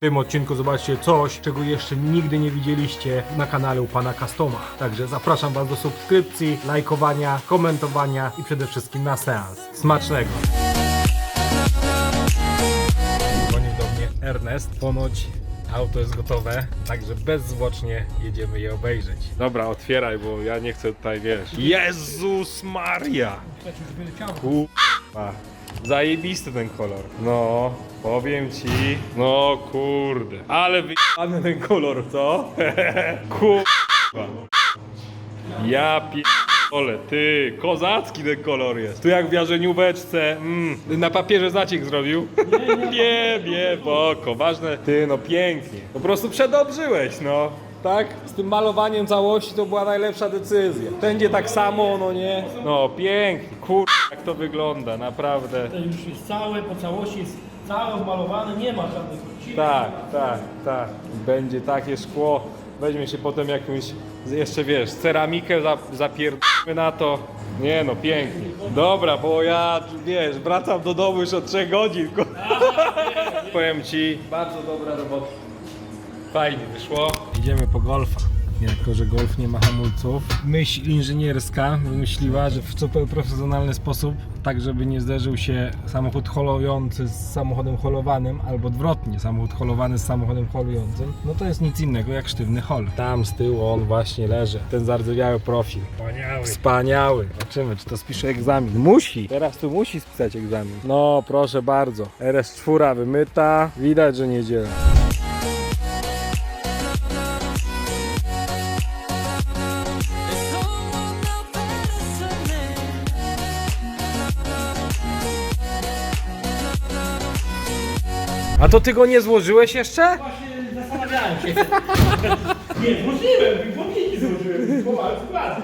W tym odcinku zobaczcie coś, czego jeszcze nigdy nie widzieliście na kanale u pana Customa. Także zapraszam was do subskrypcji, lajkowania, komentowania i przede wszystkim na seans. Smacznego! Dzwonił do mnie Ernest. Ponoć auto jest gotowe, także bezzwłocznie jedziemy je obejrzeć. Dobra, otwieraj, bo ja nie chcę tutaj, wiesz. Jezus Maria! Kurwa. Zajebisty ten kolor. No, powiem ci. No kurde. Ale wyjebany ten kolor, co? Kurwa. Ja pierdolę, ty, kozacki ten kolor jest. Tu jak w jarzenióweczce, mm, na papierze zaciek zrobił. Nie, nie, boko, ważne. Ty, no pięknie. Po prostu przedobrzyłeś, no. Tak? Z tym malowaniem całości to była najlepsza decyzja. Będzie tak samo, no nie? No, pięknie. Kur... jak to wygląda, naprawdę. To już jest całe, po całości jest całe zmalowane, nie ma żadnych odcinków. Tak, tak, tak. Będzie takie szkło. Weźmie się potem jakąś, jeszcze wiesz, ceramikę, za, zapierdolimy na to. Nie no, pięknie. Dobra, bo ja, wiesz, wracam do domu już od 3 godzin. ku- Powiem ci, bardzo dobra robota. Fajnie wyszło. Idziemy po golfa. Jako, że golf nie ma hamulców. Myśl inżynierska wymyśliła, że w super profesjonalny sposób, tak żeby nie zderzył się samochód holujący z samochodem holowanym, albo odwrotnie, samochód holowany z samochodem holującym, no to jest nic innego jak sztywny hol. Tam z tyłu on właśnie leży, ten zardzewiały profil. Wspaniały. Wspaniały. Zobaczymy, czy to spisze egzamin. Musi. Teraz tu musi spisać egzamin. No, proszę bardzo. RS4 wymyta. Widać, że niedziela. A to ty go nie złożyłeś jeszcze? Właśnie zastanawiałem się. Nie, złożyłem, pomniki złożyłem, pomalu skład.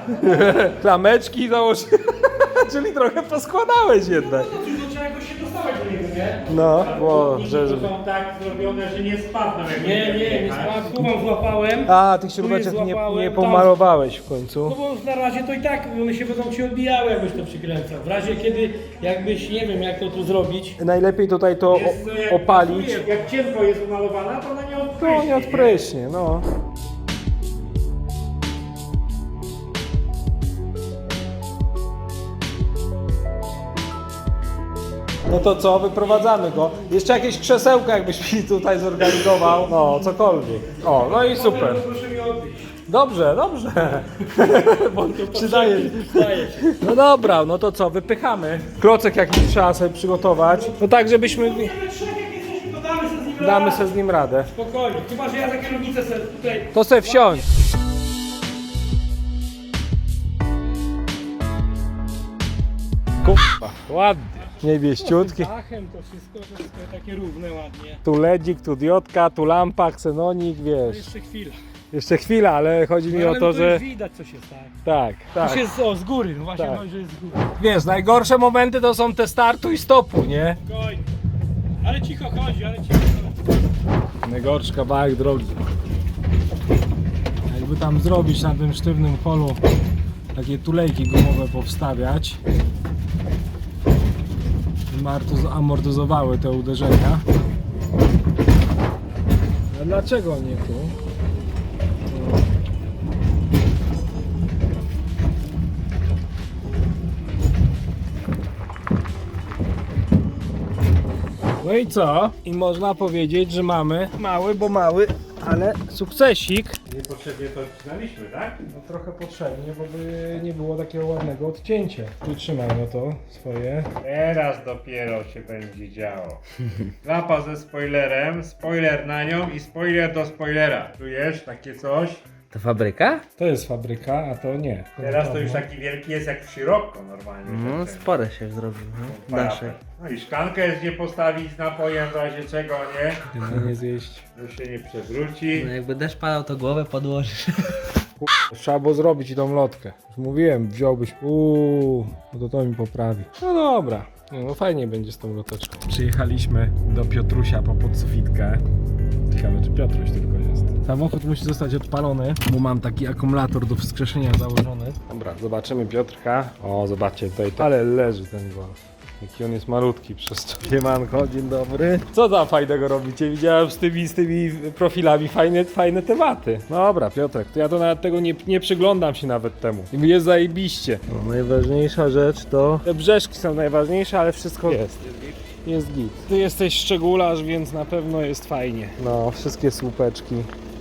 Klameczki założyłeś. Czyli trochę poskładałeś jednak. No to trzeba jakoś się dostawać do niego, nie? No, bo że... to są tak zrobione, że nie spadną. Jak nie, nie, nie spadł. Tu mam złapałem. A, tych Tu śrubeczek nie, złapałem, nie tam. pomalowałeś w No końcu. bo na razie to i tak one się będą ci odbijały, jakbyś to przykręcał. W razie kiedy, jakbyś, nie wiem jak to tu zrobić. Najlepiej tutaj to Jest to jak o, opalić. pasuje, Jak cienko jest umalowana, to ona nie odpryśnie. No nie odpryśnie, no. No to co, wyprowadzamy go. Jeszcze jakieś krzesełka jakbyś mi tutaj zorganizował. No, cokolwiek. O, no i super. Proszę mi odbić. Dobrze, dobrze. Bo przydaje. No dobra, no to co, wypychamy. Klocek jakiś trzeba sobie przygotować. No tak, żebyśmy... Nie we trzech jak jesteśmy, to damy sobie z nim radę. sobie. Spokojnie, chyba że ja za kierownicę sobie tutaj... To se wsiąść. Kurwa, ładnie. Niewieściutki. Dachem to wszystko, wszystko takie równe ładnie. Tu ledzik, tu diodka, tu lampa, ksenonik, To wiesz. jeszcze chwila. Jeszcze chwila, ale chodzi mi No, o ale to, tu że... już widać coś jest tak. Tak, tak. Już jest o, z góry, no właśnie Tak. no, że jest z góry. Wiesz, najgorsze momenty to są te startu i stopu, nie? Spokojnie. Ale cicho chodzi, ale cicho chodzi. Najgorszy kawałek drogi. Jakby tam zrobić na tym sztywnym polu takie tulejki gumowe powstawiać, amortyzowały te uderzenia. A dlaczego nie tu? No. No i co? I można powiedzieć, że mamy mały, bo mały, ale sukcesik. Niepotrzebnie to wcisnęliśmy, tak? No trochę potrzebnie, bo by nie było takiego ładnego odcięcia. Tu trzymaj no to swoje. Teraz dopiero się będzie działo. Klapa ze spoilerem, spoiler na nią i spoiler do spoilera. Czujesz takie coś? To fabryka? To jest fabryka, a to nie. Teraz to już taki wielki jest jak w Sirocco normalnie. No, ten- ten spore się zrobił, no. Daszek. No i szklankę jest gdzie postawić z napojem w razie czego, nie? Nie, nie zjeść. Że się nie przewróci. No jakby deszcz padał, to głowę podłożysz. Trzeba było zrobić tą lotkę. Już mówiłem, wziąłbyś. Uuu, no to to mi poprawi. No dobra. Nie, No fajnie będzie z tą loteczką. Przyjechaliśmy do Piotrusia po podsufitkę. Ciekawe, czy Piotruś tylko jest. Samochód musi zostać odpalony, bo mam taki akumulator do wskrzeszenia założony. Dobra, zobaczymy Piotrka. O, zobaczcie tutaj. to- Ale leży ten golf. Jaki on jest malutki przez to. Siemanko, dzień dobry. Co tam fajnego robicie? Widziałem z tymi, z tymi profilami fajne, fajne tematy. Dobra, Piotrek, to ja to nawet tego nie, nie przyglądam się nawet temu. I jest zajebiście. No, najważniejsza rzecz to... Te brzeszki są najważniejsze, ale wszystko jest. Jest git. Ty jesteś szczególarz, więc na pewno jest fajnie. No, wszystkie słupeczki.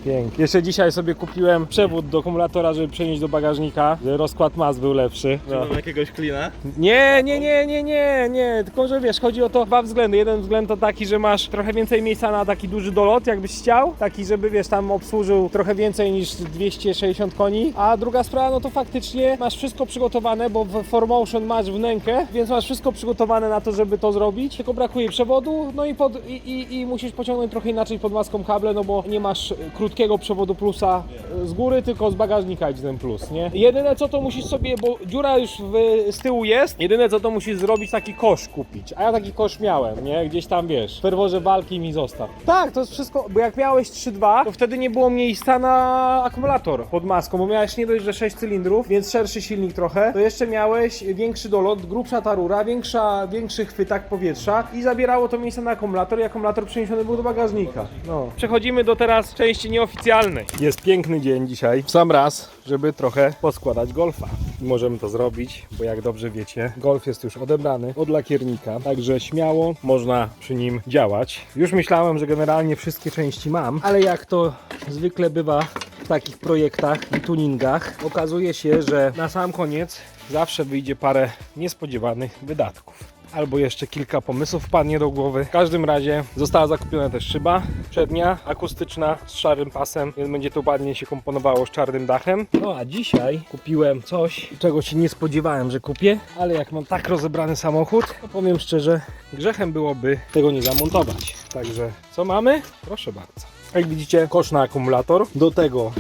Pięknie. Jeszcze dzisiaj sobie kupiłem przewód do akumulatora, żeby przenieść do bagażnika. Rozkład mas był lepszy. No. jakiegoś klina? Nie, nie, nie, nie, nie, nie, tylko że wiesz, chodzi o to dwa względy. Jeden względ to taki, że masz trochę więcej miejsca na taki duży dolot, jakbyś chciał, taki, żeby wiesz, tam obsłużył trochę więcej niż 260 koni, a druga sprawa, no to faktycznie masz wszystko przygotowane, bo w Formotion masz wnękę, więc masz wszystko przygotowane na to, żeby to zrobić, tylko brakuje przewodu, no i, pod, i, i, i musisz pociągnąć trochę inaczej pod maską kable, no bo nie masz krótkiego przewodu plusa z góry, tylko z bagażnika idzie ten plus, nie? Jedyne co to musisz sobie, bo dziura już w, z tyłu jest, jedyne co to musisz zrobić taki kosz kupić, a ja taki kosz miałem, nie? Gdzieś tam wiesz, w ferworze walki mi zostaw. Tak, to jest wszystko, bo jak miałeś 3.2, to wtedy nie było miejsca na akumulator pod maską, bo miałeś nie dość, że 6 cylindrów, więc szerszy silnik trochę, to jeszcze miałeś większy dolot, grubsza ta rura, większa, większy chwytak powietrza i zabierało to miejsce na akumulator i akumulator przeniesiony był do bagażnika. No. Przechodzimy do teraz części nieoficjalnej. Jest piękny dzień dzisiaj, w sam raz, żeby trochę poskładać golfa. Możemy to zrobić, bo jak dobrze wiecie, golf jest już odebrany od lakiernika, także śmiało można przy nim działać. Już myślałem, że generalnie wszystkie części mam, ale jak to zwykle bywa w takich projektach i tuningach, okazuje się, że na sam koniec zawsze wyjdzie parę niespodziewanych wydatków albo jeszcze kilka pomysłów wpadnie do głowy. W każdym razie została zakupiona też szyba przednia, akustyczna z szarym pasem, więc będzie to ładnie się komponowało z czarnym dachem. No a dzisiaj kupiłem coś, czego się nie spodziewałem, że kupię, ale jak mam tak rozebrany samochód, to powiem szczerze, grzechem byłoby tego nie zamontować. Także co mamy? Proszę bardzo. Jak widzicie, kosz na akumulator, do tego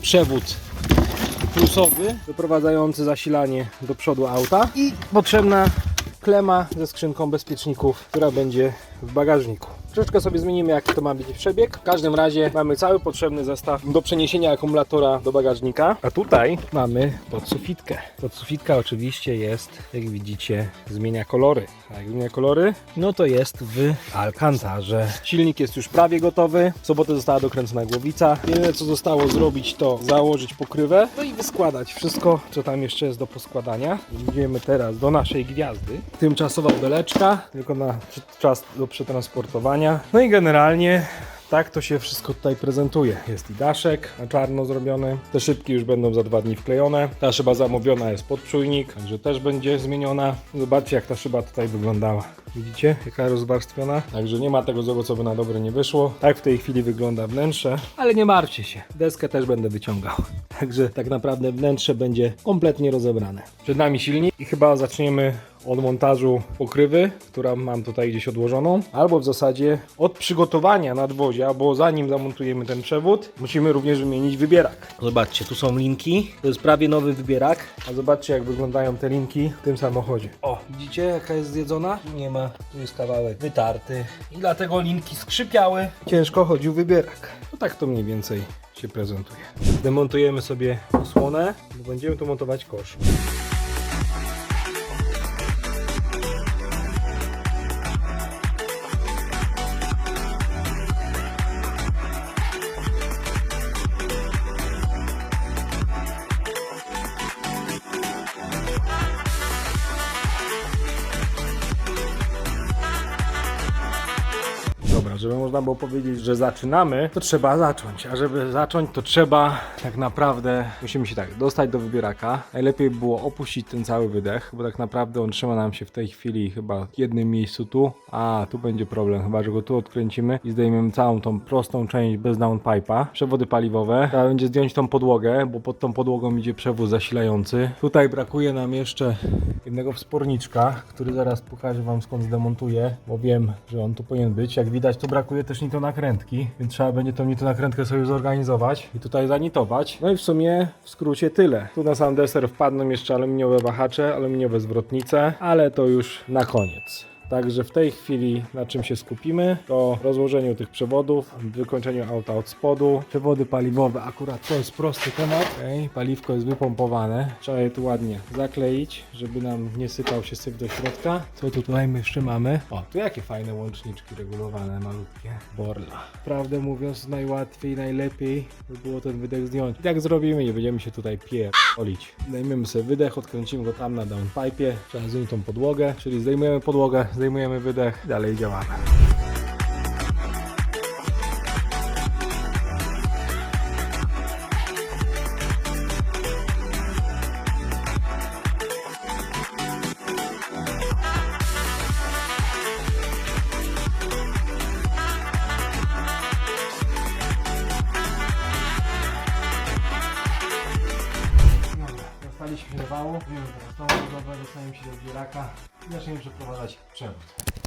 przewód plusowy, wyprowadzający zasilanie do przodu auta i potrzebna klema ze skrzynką bezpieczników, która będzie w bagażniku. Troszeczkę sobie zmienimy jaki to ma być przebieg. W każdym razie mamy cały potrzebny zestaw do przeniesienia akumulatora do bagażnika. A tutaj mamy podsufitkę. Podsufitka oczywiście jest, jak widzicie, zmienia kolory. A jak zmienia kolory? No to jest w Alcantarze. Silnik jest już prawie gotowy. W sobotę została dokręcona głowica. Jedyne co zostało zrobić to założyć pokrywę, no i wyskładać wszystko, co tam jeszcze jest do poskładania. Idziemy teraz do naszej gwiazdy. Tymczasowa beleczka, tylko na czas do przetransportowania. No i generalnie tak to się wszystko tutaj prezentuje. Jest i daszek na czarno zrobiony. Te szybki już będą za dwa dni wklejone. Ta szyba zamówiona jest pod czujnik, także też będzie zmieniona. Zobaczcie jak ta szyba tutaj wyglądała. Widzicie, jaka rozwarstwiona? Także nie ma tego złego, co by na dobre nie wyszło. Tak w tej chwili wygląda wnętrze, ale nie martwcie się. Deskę też będę wyciągał. Także tak naprawdę wnętrze będzie kompletnie rozebrane. Przed nami silnik i chyba zaczniemy od montażu pokrywy, która mam tutaj gdzieś odłożoną, albo w zasadzie od przygotowania nadwozia, bo zanim zamontujemy ten przewód, musimy również wymienić wybierak. Zobaczcie, tu są linki, to jest prawie nowy wybierak, a zobaczcie jak wyglądają te linki w tym samochodzie. O, widzicie jaka jest zjedzona? Nie ma, tu jest kawałek wytarty i dlatego linki skrzypiały. Ciężko chodził wybierak. No tak to mniej więcej się prezentuje. Demontujemy sobie osłonę, bo będziemy tu montować kosz. Można było powiedzieć, że zaczynamy, to trzeba zacząć. A żeby zacząć, to trzeba tak naprawdę, musimy się tak, dostać do wybieraka. Najlepiej było opuścić ten cały wydech, bo tak naprawdę on trzyma nam się w tej chwili chyba w jednym miejscu tu. A, tu będzie problem, chyba że go tu odkręcimy i zdejmiemy całą tą prostą część bez downpipe'a. Przewody paliwowe. Trzeba będzie zdjąć tą podłogę, bo pod tą podłogą idzie przewód zasilający. Tutaj brakuje nam jeszcze jednego wsporniczka, który zaraz pokażę wam skąd zdemontuję, bo wiem, że on tu powinien być. Jak widać, tu brakuje też nitonakrętki, więc trzeba będzie tą nitonakrętkę sobie zorganizować i tutaj zanitować. No i w sumie w skrócie tyle. Tu na sam deser wpadną jeszcze aluminiowe wahacze, aluminiowe zwrotnice, ale to już na koniec. Także w tej chwili na czym się skupimy, to rozłożeniu tych przewodów, wykończeniu auta od spodu. Przewody paliwowe, akurat to jest prosty temat. Okay. Paliwko jest wypompowane. Trzeba je tu ładnie zakleić, żeby nam nie sypał się syf do środka. Co tu tutaj my jeszcze mamy? O, tu jakie fajne łączniczki regulowane, malutkie. Borla. Prawdę mówiąc, najłatwiej, najlepiej by było ten wydech zdjąć. I tak zrobimy, nie będziemy się tutaj pierdolić. Zdejmiemy sobie wydech, odkręcimy go tam na downpipe, trzeba zdjąć tą podłogę, czyli zdejmujemy podłogę, zdejmujemy wydech, dalej działamy. Dobra, dostaliśmy do wału, wiemy teraz tą budowę, dostaniemy się do wybieraka i zaczniemy przeprowadzać przewód.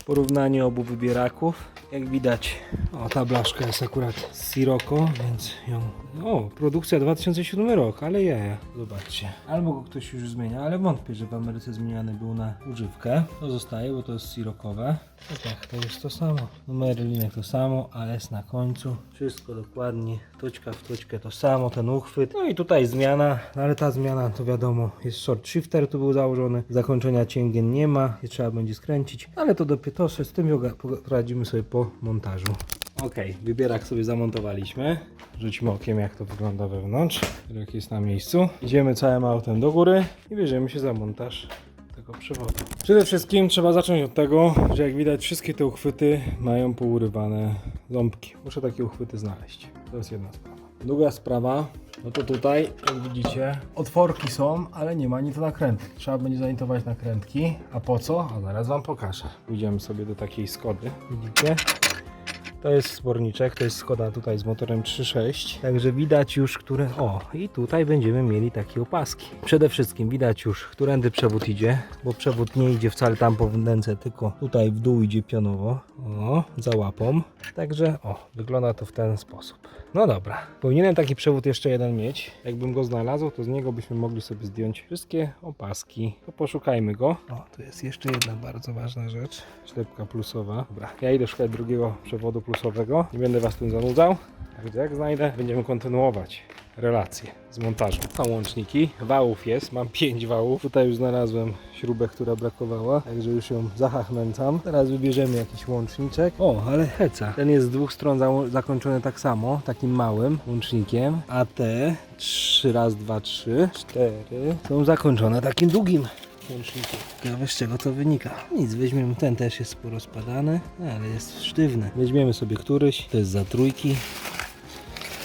Porównanie obu wybieraków. Jak widać, o ta blaszka jest akurat z Sirocco, więc ją... O, produkcja 2007 rok, ale jaja. Zobaczcie. Albo go ktoś już zmienia, ale wątpię, że w Ameryce zmieniany był na używkę. To zostaje, bo to jest Sirokowe. No tak, to jest to samo. Numery linek to samo, AS na końcu. Wszystko dokładnie, toczka w toczkę to samo, ten uchwyt. No i tutaj zmiana, no ale ta zmiana to wiadomo, jest short shifter tu był założony. Zakończenia cięgien nie ma, je trzeba będzie skręcić, ale to dopiero to z tym yoga poradzimy sobie po montażu. Ok, wybierak sobie zamontowaliśmy. Rzućmy okiem jak to wygląda wewnątrz. Jak jest na miejscu. Idziemy całym autem do góry i bierzemy się za montaż tego przewodu. Przede wszystkim trzeba zacząć od tego, że jak widać wszystkie te uchwyty mają pourywane ząbki. Muszę takie uchwyty znaleźć. To jest jedna sprawa. Druga sprawa, no to tutaj, jak widzicie, otworki są, ale nie ma nic nakrętek. Trzeba będzie zaintować nakrętki. A po co? A zaraz Wam pokażę. Pójdziemy sobie do takiej Skody. Widzicie? To jest sporniczek, to jest Skoda tutaj z motorem 3.6. Także widać już, które... O, i tutaj będziemy mieli takie opaski. Przede wszystkim widać już, którędy przewód idzie, bo przewód nie idzie wcale tam po wnęce, tylko tutaj w dół idzie pionowo. O, za łapą. Także, o, wygląda to w ten sposób. No dobra, powinienem taki przewód jeszcze jeden mieć. Jakbym go znalazł, to z niego byśmy mogli sobie zdjąć wszystkie opaski. To poszukajmy go. O, tu jest jeszcze jedna bardzo ważna rzecz. Ślepka plusowa. Dobra, ja idę szukać drugiego przewodu plusowego. Nie będę Was tym zanudzał. Także jak znajdę, będziemy kontynuować relacje z montażem. Są łączniki, wałów jest, mam 5 wałów. Tutaj już znalazłem śrubę, która brakowała, także już ją zahachmęcam. Teraz wybierzemy jakiś łączniczek. O, ale heca. Ten jest z dwóch stron zało- zakończony tak samo, takim małym łącznikiem, a te 3 raz 2, 3, 4 są zakończone takim długim łącznikiem. Ciekawe z czego to wynika. Nic, weźmiemy ten też jest porozpadany, ale jest sztywny. Weźmiemy sobie któryś, to jest za trójki.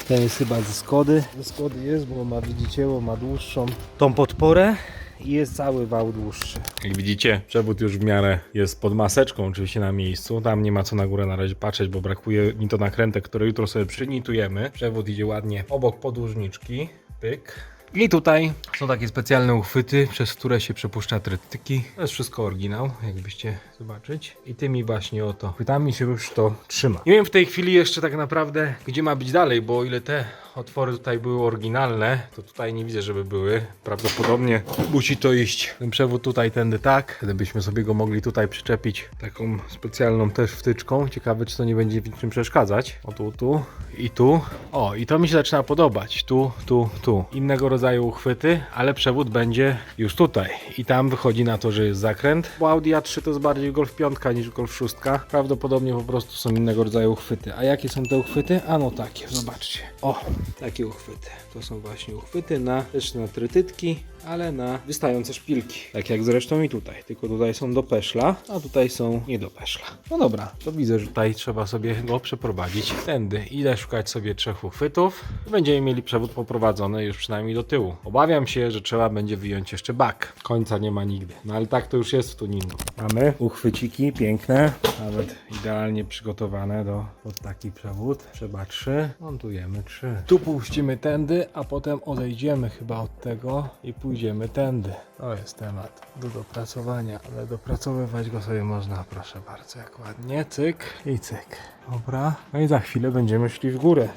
Ten jest chyba ze Skody. Ze Skody jest, bo ma, widzicie, bo ma dłuższą tą podporę i jest cały wał dłuższy. Jak widzicie, przewód już w miarę jest pod maseczką, oczywiście na miejscu. Tam nie ma co na górę na razie patrzeć, bo brakuje mi to nakrętek, które jutro sobie przynitujemy. Przewód idzie ładnie obok podłużniczki. Pyk. I tutaj są takie specjalne uchwyty, przez które się przepuszcza trytyki. To jest wszystko oryginał, jakbyście zobaczyć. I tymi właśnie oto chwytami się już to trzyma. Nie wiem w tej chwili jeszcze tak naprawdę, gdzie ma być dalej, bo o ile te otwory tutaj były oryginalne, to tutaj nie widzę, żeby były. Prawdopodobnie musi to iść ten przewód tutaj tędy tak, gdybyśmy sobie go mogli tutaj przyczepić taką specjalną też wtyczką. Ciekawe, czy to nie będzie w niczym przeszkadzać. O tu, tu i tu. O, i to mi się zaczyna podobać. Tu, tu, tu. Innego rodzaju uchwyty, ale przewód będzie już tutaj. I tam wychodzi na to, że jest zakręt. Bo Audi A3 to jest bardziej Golf 5 niż Golf 6. Prawdopodobnie po prostu są innego rodzaju uchwyty. A jakie są te uchwyty? A no takie, zobaczcie. O, takie uchwyty. To są właśnie uchwyty na na trytytki, ale na wystające szpilki. Tak jak zresztą i tutaj. Tylko tutaj są do peszla, a tutaj są nie do peszla. No dobra, to widzę, że tutaj trzeba sobie go przeprowadzić tędy. Idę szukać sobie trzech uchwytów. Będziemy mieli przewód poprowadzony już przynajmniej do tyłu. Obawiam się, że trzeba będzie wyjąć jeszcze bak. Końca nie ma nigdy. No ale tak to już jest w tuningu. Mamy uchwyciki piękne, nawet idealnie przygotowane do pod taki przewód. Trzeba trzy, montujemy trzy. Tu puścimy tędy, a potem odejdziemy chyba od tego i pójdziemy tędy. To jest temat do dopracowania, ale dopracowywać go sobie można, proszę bardzo, jak ładnie, cyk i cyk. Dobra, no i za chwilę będziemy szli w górę.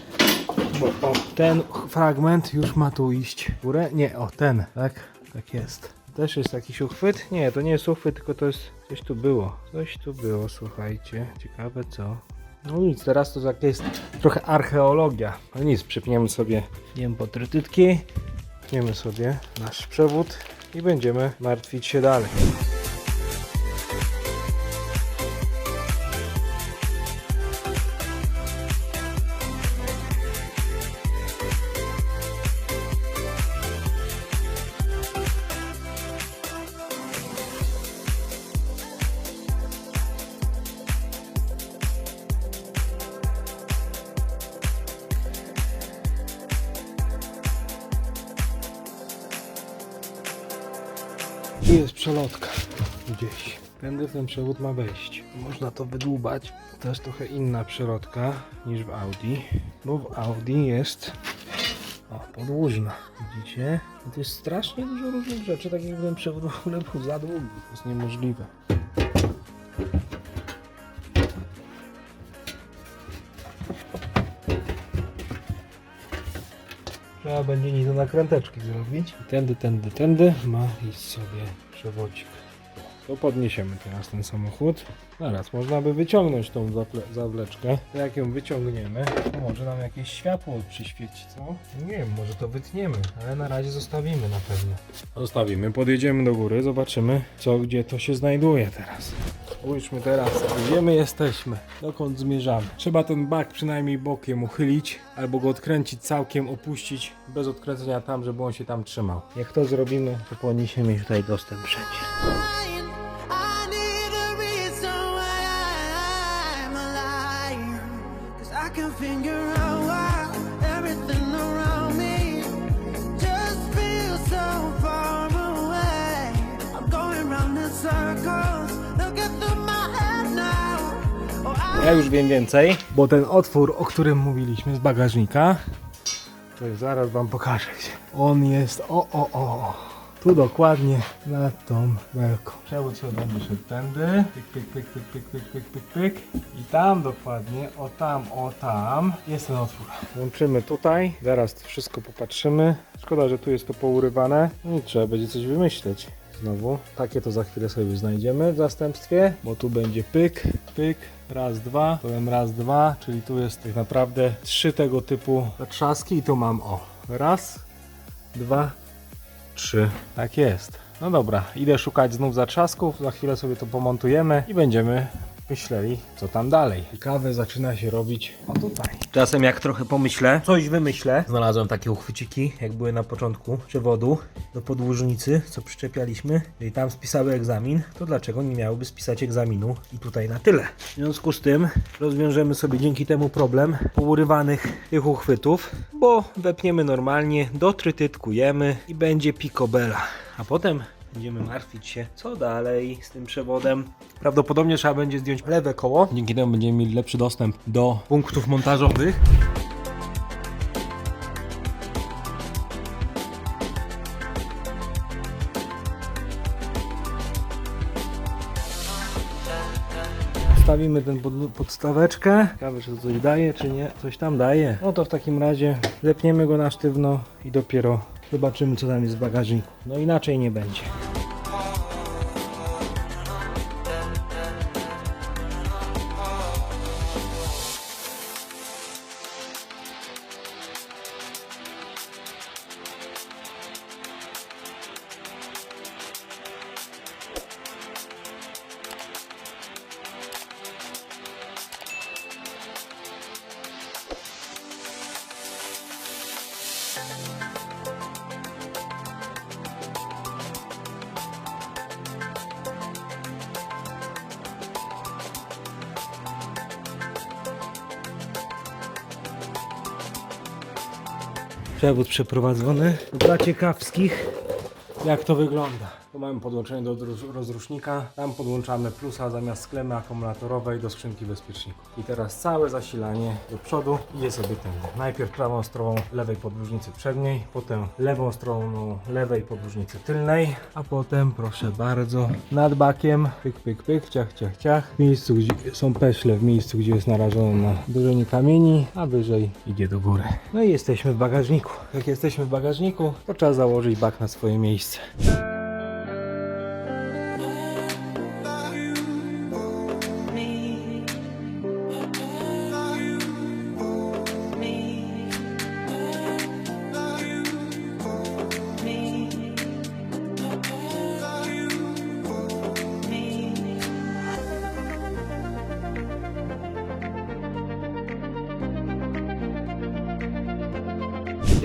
Bo o, ten fragment już ma tu iść w górę. Nie, o ten, tak? Tak jest. Też jest jakiś uchwyt? Nie, to nie jest uchwyt, tylko to jest Coś tu było, coś tu było, słuchajcie. Ciekawe co. No nic, teraz to tak jest trochę archeologia. No nic, przypniemy sobie, nie wiem, potrytytki, pniemy sobie nasz przewód i będziemy martwić się dalej. Jest przelotka gdzieś. Tędy ten przewód ma wejść. Można to wydłubać. To jest trochę inna przelotka niż w Audi, bo w Audi jest o, podłużna. Widzicie? To jest strasznie dużo różnych rzeczy, tak jakby ten przewód w ogóle był za długi. To jest niemożliwe. Będzie nie do nakręteczki zrobić. Tędy, tędy, tędy ma iść sobie przewodzik. To podniesiemy teraz ten samochód. Zaraz, można by wyciągnąć tą zawleczkę. Jak ją wyciągniemy, to może nam jakieś światło przyświeci, co? Nie wiem, może to wytniemy, ale na razie zostawimy na pewno. Zostawimy, podjedziemy do góry, zobaczymy co, gdzie to się znajduje teraz. Spójrzmy teraz, gdzie my jesteśmy, dokąd zmierzamy. Trzeba ten bak przynajmniej bokiem uchylić, albo go odkręcić całkiem, opuścić bez odkręcenia tam, żeby on się tam trzymał. Jak to zrobimy, to powinniśmy mieć tutaj dostęp wszędzie. Ja już wiem więcej, bo ten otwór, o którym mówiliśmy z bagażnika, to już zaraz wam pokażę. On jest o, o, o. Tu dokładnie nad tą belką. Przewód sobie będzie szedł tędy. Pyk, pyk, pyk, pyk, pyk, pyk, pyk, pyk, pyk. I tam dokładnie, o tam, o tam jest ten otwór. Włączymy tutaj. Zaraz wszystko popatrzymy. Szkoda, że tu jest to pourywane. No i trzeba będzie coś wymyśleć. Znowu, takie to za chwilę sobie znajdziemy w zastępstwie, bo tu będzie pyk, pyk, raz, dwa, powiem raz, dwa, czyli tu jest tak naprawdę trzy tego typu zatrzaski i tu mam o, raz, dwa, trzy. Tak jest. No dobra, idę szukać znów zatrzasków, za chwilę sobie to pomontujemy i będziemy myśleli, co tam dalej. Ciekawe zaczyna się robić o tutaj. Czasem jak trochę pomyślę, coś wymyślę. Znalazłem takie uchwyciki, jak były na początku przewodu do podłużnicy, co przyczepialiśmy. I tam spisały egzamin, to dlaczego nie miałyby spisać egzaminu i tutaj na tyle. W związku z tym rozwiążemy sobie dzięki temu problem pourywanych tych uchwytów, bo wepniemy normalnie, dotrytytkujemy i będzie picobella. A potem Będziemy martwić się, co dalej z tym przewodem. Prawdopodobnie trzeba będzie zdjąć lewe koło. Dzięki temu będziemy mieli lepszy dostęp do punktów montażowych. Stawimy ten pod, podstaweczkę. Ciekawe, czy to coś daje, czy nie. Coś tam daje. No to w takim razie lepniemy go na sztywno i dopiero zobaczymy, co tam jest w bagażniku. No inaczej nie będzie. Przewód przeprowadzony. Dla ciekawskich, jak to wygląda. Tu mamy podłączenie do roz- rozrusznika. Tam podłączamy plusa zamiast sklemy akumulatorowej do skrzynki bezpieczników. I teraz całe zasilanie do przodu idzie sobie tędy. Najpierw prawą stroną lewej podłużnicy przedniej, potem lewą stroną lewej podłużnicy tylnej, a potem proszę bardzo nad bakiem, pyk, pyk, pyk, ciach, ciach, ciach. W miejscu, gdzie są peszle, w miejscu, gdzie jest narażone na uderzenie kamieni, a wyżej idzie do góry. No i jesteśmy w bagażniku. Jak jesteśmy w bagażniku, to trzeba założyć bak na swoje miejsce.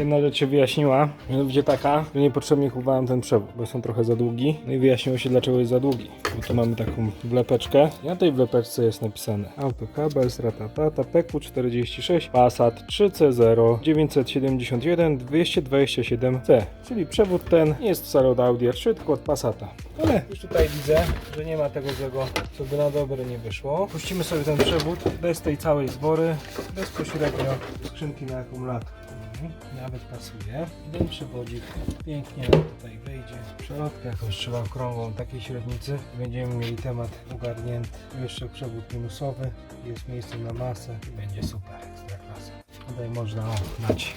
Jedna rzecz się wyjaśniła, mianowicie taka, że niepotrzebnie chowałem ten przewód, bo są trochę za długi. No i wyjaśniło się dlaczego jest za długi. Bo tu mamy taką wlepeczkę na tej wlepeczce jest napisane Autokabel Stratapata PQ46 Passat 3C0 971 227C Czyli przewód ten nie jest wcale od Audi R3, tylko od Passata. Ale już tutaj widzę, że nie ma tego złego, co by na dobre nie wyszło. Puścimy sobie ten przewód bez tej całej zbory, bezpośrednio skrzynki na akumulator. Mhm, Nawet pasuje. I ten przewodzik pięknie tutaj wejdzie. Przelotkę jakąś trzeba okrągłą takiej średnicy. Będziemy mieli temat ogarnięty. Jeszcze przewód minusowy. Jest miejsce na masę i będzie super. Ekstra klasa. Tutaj można dać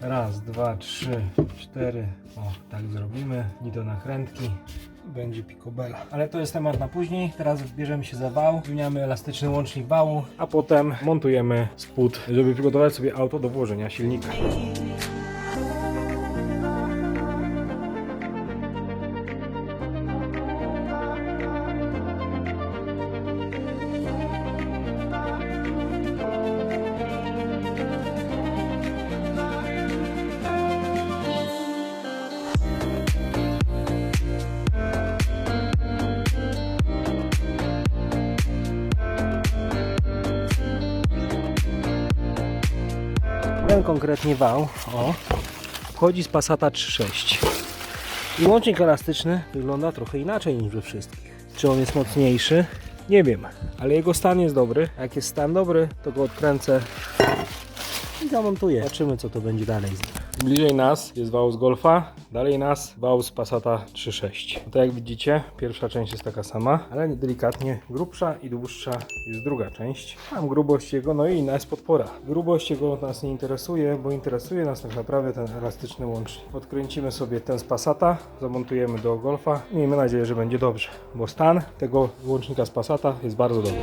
raz, dwa, trzy, cztery. O, tak zrobimy. Ni do nakrętki. Będzie picobella. Ale to jest temat na później. Teraz bierzemy się za wał, wymieniamy elastyczny łącznik wału, a potem montujemy spód, żeby przygotować sobie auto do włożenia silnika. Konkretnie wał, o, wchodzi z Passata 3.6. I łącznik elastyczny wygląda trochę inaczej niż we wszystkich. Czy on jest mocniejszy? Nie wiem, ale jego stan jest dobry. Jak jest stan dobry, to go odkręcę i zamontuję. Zobaczymy, co to będzie dalej z nim. Bliżej nas jest wał z Golfa, dalej nas wał z Passata 3.6. No to jak widzicie, pierwsza część jest taka sama, ale delikatnie grubsza i dłuższa jest druga część. Mam grubość jego, no i inna jest podpora. Grubość jego nas nie interesuje, bo interesuje nas tak naprawdę ten elastyczny łącznik. Odkręcimy sobie ten z Passata, zamontujemy do Golfa miejmy nadzieję, że będzie dobrze, bo stan tego łącznika z Passata jest bardzo dobry.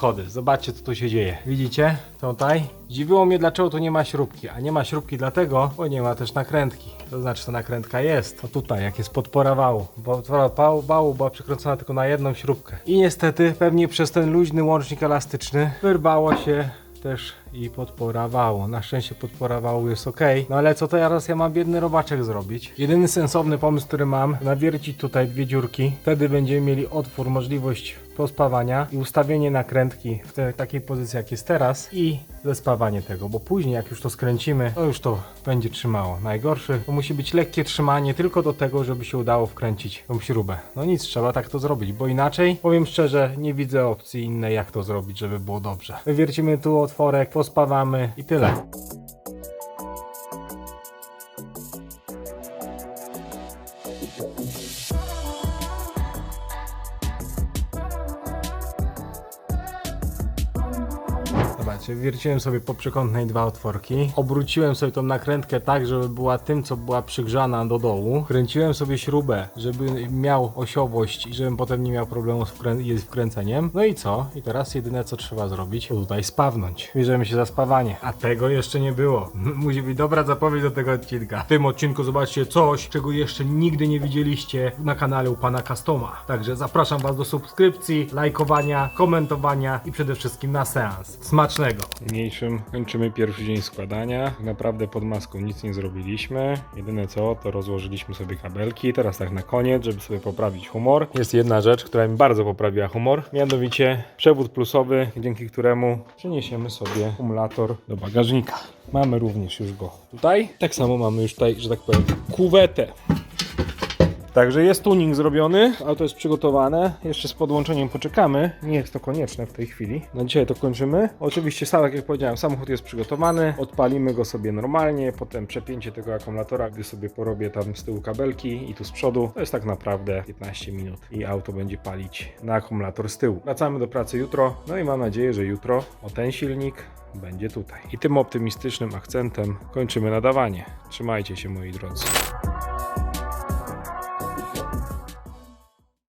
Schody. Zobaczcie, co tu się dzieje. Widzicie? Tutaj. Dziwiło mnie, dlaczego tu nie ma śrubki. A nie ma śrubki dlatego, bo nie ma też nakrętki. To znaczy, ta nakrętka jest. To tutaj, jak jest podpora wału. Bo podpora wału, wału była przykręcona tylko na jedną śrubkę. I niestety, pewnie przez ten luźny łącznik elastyczny, wyrwało się też i podpora wału. Na szczęście podpora wału jest ok. No ale co teraz ja mam biedny robaczek zrobić? Jedyny sensowny pomysł, który mam, nawiercić tutaj dwie dziurki. Wtedy będziemy mieli otwór, możliwość pospawania i ustawienie nakrętki w tej takiej pozycji jak jest teraz i zespawanie tego, bo później jak już to skręcimy, to już to będzie trzymało. Najgorsze to musi być lekkie trzymanie tylko do tego, żeby się udało wkręcić tą śrubę. No nic, trzeba tak to zrobić, bo inaczej, powiem szczerze, nie widzę opcji innej jak to zrobić, żeby było dobrze. Wywiercimy tu otworek, pospawamy i tyle. Wierciłem sobie po przekątnej dwa otworki. Obróciłem sobie tą nakrętkę tak, żeby była tym, co była przygrzana do dołu. Kręciłem sobie śrubę, żeby miał osiowość i żebym potem nie miał problemu z, wkrę- wkręceniem. No i co? I teraz jedyne, co trzeba zrobić, to tutaj spawnąć. Bierzemy się za spawanie. A tego jeszcze nie było. Musi być dobra zapowiedź do tego odcinka. W tym odcinku zobaczcie coś, czego jeszcze nigdy nie widzieliście na kanale u pana Customa. Także zapraszam was do subskrypcji, lajkowania, komentowania i przede wszystkim na seans. Smacznego! Niniejszym kończymy pierwszy dzień składania. Naprawdę pod maską nic nie zrobiliśmy. Jedyne co, to rozłożyliśmy sobie kabelki. Teraz tak na koniec, żeby sobie poprawić humor. Jest jedna rzecz, która mi bardzo poprawiła humor. Mianowicie przewód plusowy, dzięki któremu przeniesiemy sobie akumulator do bagażnika. Mamy również już go tutaj. Tak samo mamy już tutaj, że tak powiem, kuwetę Także jest tuning zrobiony, auto jest przygotowane. Jeszcze z podłączeniem poczekamy. Nie jest to konieczne w tej chwili. Na dzisiaj to kończymy. Oczywiście, sam, jak powiedziałem, samochód jest przygotowany. Odpalimy go sobie normalnie. Potem przepięcie tego akumulatora, gdy sobie porobię tam z tyłu kabelki i tu z przodu. To jest tak naprawdę 15 minut i auto będzie palić na akumulator z tyłu. Wracamy do pracy jutro. No i mam nadzieję, że jutro o ten silnik będzie tutaj. I tym optymistycznym akcentem kończymy nadawanie. Trzymajcie się moi drodzy.